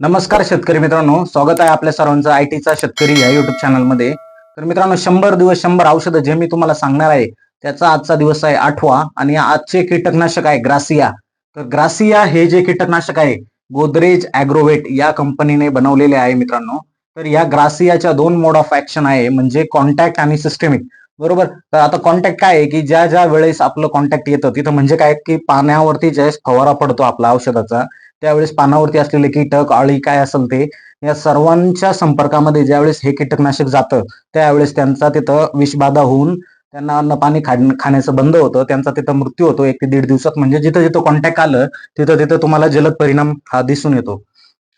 नमस्कार शेतकरी मित्रांनो स्वागत आहे आपल्या सर्वांचं आय टीचा शेतकरी या युट्यूब चॅनलमध्ये तर मित्रांनो शंभर दिवस शंभर औषधं जे मी तुम्हाला सांगणार आहे त्याचा आजचा दिवस आहे आठवा आणि आजचे कीटकनाशक आहे ग्रासिया. तर ग्रासिया हे जे कीटकनाशक आहे गोदरेज अॅग्रोवेट या कंपनीने बनवलेले आहे मित्रांनो. तर या ग्रासियाच्या दोन मोड ऑफ ऍक्शन आहे म्हणजे कॉन्टॅक्ट आणि सिस्टेमिक. बरोबर? तर आता कॉन्टॅक्ट काय आहे की ज्या ज्या वेळेस आपलं कॉन्टॅक्ट येतं तिथं म्हणजे काय की पाण्यावरती ज्यावेळेस फवारा पडतो आपला औषधाचा त्यावेळेस पानावरती असलेले कीटक अळी काय असेल ते या सर्वांच्या संपर्कामध्ये ज्यावेळेस हे कीटकनाशक जातं त्यावेळेस त्यांचा तिथं विषबाधा होऊन त्यांना अन्न पाणी खाण्याचं बंद होतं त्यांचा तिथं मृत्यू होतो एक ते दीड दिवसात. म्हणजे जिथं जिथं कॉन्टॅक्ट आलं तिथं तिथं तुम्हाला जलद परिणाम हा दिसून येतो.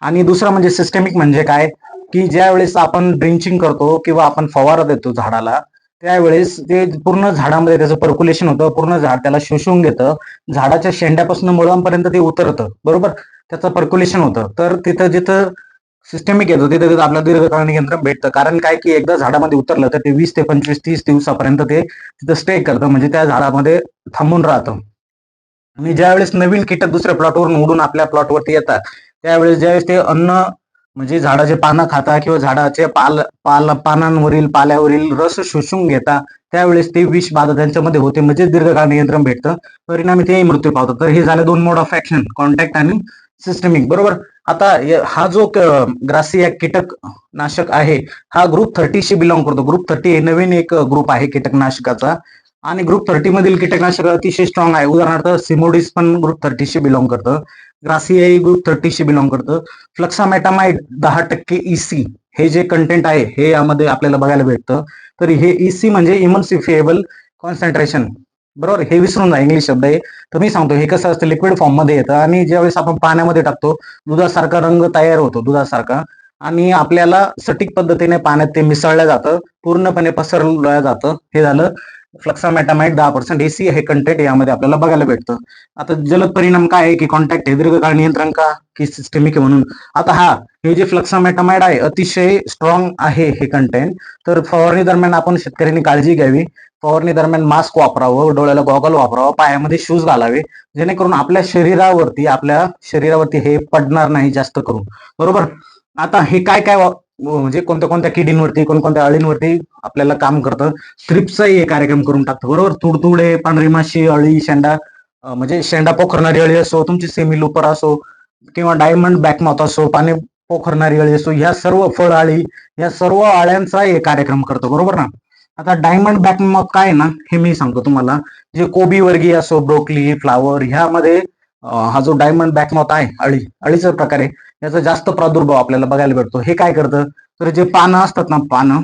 आणि दुसरं म्हणजे सिस्टेमिक म्हणजे काय? की ज्या वेळेस आपण ड्रिंचिंग करतो किंवा आपण फवारा देतो झाडाला त्यावेळेस ते पूर्ण झाडामध्ये त्याचं पर्क्युलेशन होतं पूर्ण झाड त्याला शोषून घेतं. झाडाच्या शेंड्यापासून मुळांपर्यंत ते उतरतं बरोबर? त्याचं पर्क्युलेशन होतं. तर तिथं जिथं सिस्टमिक येतो तिथे तिथं आपल्याला दीर्घकालीन नियंत्रण भेटतं. कारण काय की एकदा झाडामध्ये उतरलं तर ते वीस ते पंचवीस तीस दिवसापर्यंत ते तिथं स्टे करतं म्हणजे त्या झाडामध्ये थांबून राहतं. आणि ज्यावेळेस नवीन कीटक दुसऱ्या प्लॉटवरून उडून आपल्या प्लॉटवरती येतात त्यावेळेस ज्यावेळेस ते अन्न म्हणजे झाडाचे पानं खाता किंवा झाडाचे पाल पाल पानांवरील पाल्यावरील रस शोषून घेता त्यावेळेस ते विष बाधा त्यांच्यामध्ये होते. म्हणजे दीर्घकाळ नियंत्रण भेटतं. परिणामी तेही मृत्यू पावतात. तर हे झाले दोन मोड ऑफ ऍक्शन कॉन्टॅक्ट आणि सिस्टमिक बरोबर? आता हा जो ग्रासिया कीटक नाशक आहे हा ग्रुप थर्टीशी बिलॉंग करतो. ग्रुप थर्टी हे नवीन एक ग्रुप आहे कीटकनाशकाचा. आणि ग्रुप थर्टी मधील कीटकनाशक अतिशय स्ट्रॉंग आहे. उदाहरणार्थ सिमोडिस पण ग्रुप थर्टीशी बिलॉंग करतं. ग्रासिया ग्रुप थर्टीशी बिलॉंग करतं. फ्लक्सामॅटामाइड दहा टक्के ईसी हे जे कंटेंट आहे हे यामध्ये आपल्याला बघायला भेटतं. तर हे इसी म्हणजे इमल्सिफिएबल कॉन्सन्ट्रेशन बरोबर? हे विसरून जा इंग्लिश शब्द आहे तर मी सांगतो हे कसं असतं लिक्विड फॉर्ममध्ये येतं. आणि ज्यावेळेस आपण पाण्यामध्ये टाकतो दुधासारखा रंग तयार होतो दुधासारखा. आणि आपल्याला सटीक पद्धतीने पाण्यात ते मिसळलं जातं. पूर्णपणे पसरलं जातं. हे झालं. फ्लक्सामेटामाइट दहा पर्सेंट एसी हे कंटेंट यामध्ये आपल्याला बघायला भेटतं. आता जलद परिणाम काय आहे की कॉन्टॅक्ट हे दीर्घकाळ नियंत्रण का? की सिस्टमिक म्हणून. आता हा हे जे फ्लक्सामेटामाइड आहे अतिशय स्ट्रॉंग आहे हे कंटेंट तर फवारणी दरम्यान आपण शेतकऱ्यांनी काळजी घ्यावी. फवारणी दरम्यान मास्क वापरावं डोळ्याला गॉगल वापरावं पायामध्ये शूज घालावे. जेणेकरून आपल्या शरीरावरती आपल्या शरीरावरती हे पडणार नाही जास्त करून. बरोबर? आता हे काय काय म्हणजे कोणत्या कोणत्या किडींवरती कोणकोणत्या अळींवरती आपल्याला काम करतं. थ्रिप्सही हे कार्यक्रम करून टाकतं. बरोबर? तुडतुडे पांढरी माशी अळी शेंडा म्हणजे शेंडा पोखरणारी अळी असो तुमची सेमी लुपर असो किंवा डायमंड बॅकमॉथ असो पाणी पोखरणारी अळी असो ह्या सर्व फळ अळी या सर्व अळ्यांचा हे कार्यक्रम करतो. बरोबर ना? आता डायमंड बॅकमॉथ काय ना? हे मी सांगतो तुम्हाला. जे कोबी वर्गीय असो ब्रोकली फ्लावर ह्यामध्ये हा जो डायमंड बॅकमाउथ आहे अळी अळीचा प्रकार आहे याचा जास्त प्रादुर्भाव आपल्याला बघायला भेटतो. हे काय करतं? तर जे पानं असतात ना पानं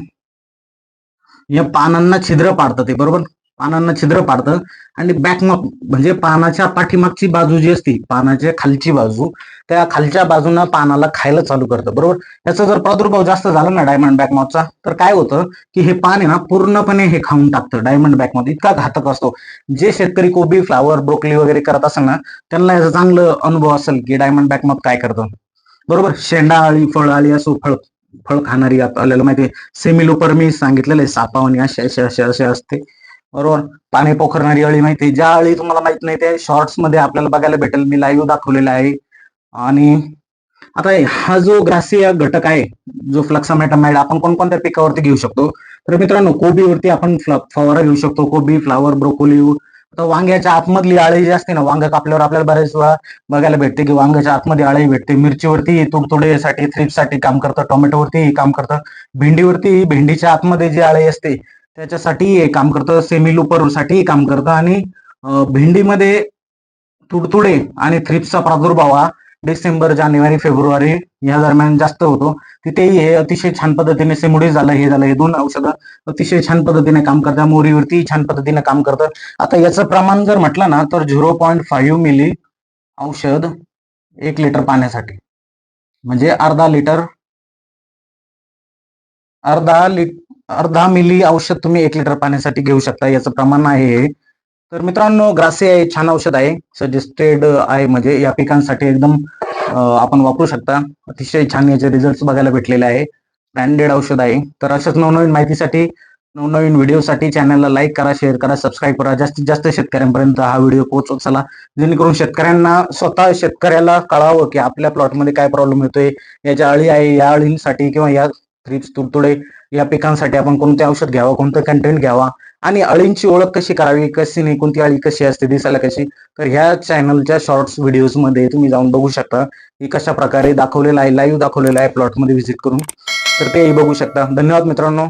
या पानांना छिद्र पाडतं ते बरोबर? पानांना छिद्र पाडतं. आणि बॅकमाउथ म्हणजे पानाच्या पाठीमागची बाजू जी असते पानाच्या खालची बाजू त्या खालच्या बाजूनं पानाला खायला चालू करतं. बरोबर? याचा जर प्रादुर्भाव जास्त झाला ना डायमंड बॅकमाउथचा तर काय होतं की हे पान आहे ना पूर्णपणे हे खाऊन टाकतं. डायमंड बॅकमाउथ इतका घातक असतो. जे शेतकरी कोबी फ्लावर ब्रोकली वगैरे करत असेल ना त्यांना याचा चांगलं अनुभव असेल की डायमंड बॅकमाउथ काय करतं. बरोबर? शेंडा आळी फळ आळी असो फळ फळ खाणारी आपल्याला माहिती आहे सेमिलोपर मी सांगितलेलं आहे सापावणी अशा असे असे असे असते. बरोबर? पाणी पोखरणारी अळी माहिती आहे. ज्या अळी तुम्हाला माहीत नाही ते शॉर्ट्समध्ये आपल्याला बघायला भेटेल. मी लाईव्ह दाखवलेला आहे. आणि आता हा जो ग्रासीय घटक आहे जो फ्लक्सामेटामाइड आपण कोणकोणत्या पिकावरती घेऊ शकतो? तर मित्रांनो कोबीवरती आपण फवारा घेऊ शकतो. कोबी फ्लावर ब्रोकोली आता वांग्याच्या आतमधली आळी जी असते ना वांग कापल्यावर आपल्याला बऱ्याच वेळा बघायला भेटते की वांग्याच्या आतमध्ये आळी भेटते. मिरचीवरती तुडतुडेसाठी थ्रिपसाठी काम करतं. टोमॅटोवरती काम करतं. भेंडीवरती भेंडीच्या आतमध्ये जी आळी असते त्याच्यासाठी हे काम करतं सेमी साठी काम करतं आणि भेंडीमध्ये तुडतुडे आणि थ्रिप्सचा प्रादुर्भाव हा डिसेंबर जानेवारी फेब्रुवारी या दरम्यान जास्त होतो. तिथेही हे अतिशय छान पद्धतीने सेमुडी झालं हे झालं हे दोन औषधं अतिशय छान पद्धतीने काम करतात. मोरीवरती छान पद्धतीने काम करतं आता याचं प्रमाण जर म्हटलं ना तर झिरो पॉईंट फाईव्ह मिली औषध एक लिटर पाण्यासाठी. म्हणजे अर्धा लिटर अर्धा लिट अर्धा मिली औषध तुम्ही एक लिटर पाण्यासाठी घेऊ शकता याचं प्रमाण आहे तर मित्रांनो ग्रासे आहे छान औषध आहे सजेस्टेड आहे म्हणजे या पिकांसाठी एकदम आपण वापरू शकता. अतिशय छान याचे रिझल्ट बघायला भेटलेले आहे. ब्रँडेड औषध आहे. तर अशाच नवनवीन माहितीसाठी नवनवीन व्हिडिओसाठी चॅनलला लाईक करा शेअर करा सबस्क्राईब करा. जास्तीत जास्त शेतकऱ्यांपर्यंत हा व्हिडिओ पोहोचवत चला. जेणेकरून शेतकऱ्यांना स्वतः शेतकऱ्याला कळावं की आपल्या प्लॉटमध्ये काय प्रॉब्लेम येतोय याच्या अळी आहे या अळींसाठी किंवा या थ्रिप्स तुडतुडे या पिकांसाठी आपण कोणते औषध घ्यावं कोणतं कंटेंट घ्यावा आणि अळींची ओळख कशी करावी कशी नाही कोणती अळी कशी असते दिसायला कशी तर ह्या चॅनलच्या शॉर्ट्स व्हिडिओजमध्ये तुम्ही जाऊन बघू शकता. की कशा प्रकारे दाखवलेलं आहे लाईव्ह दाखवलेला आहे प्लॉटमध्ये व्हिजिट करून. तर तेही बघू शकता. धन्यवाद मित्रांनो.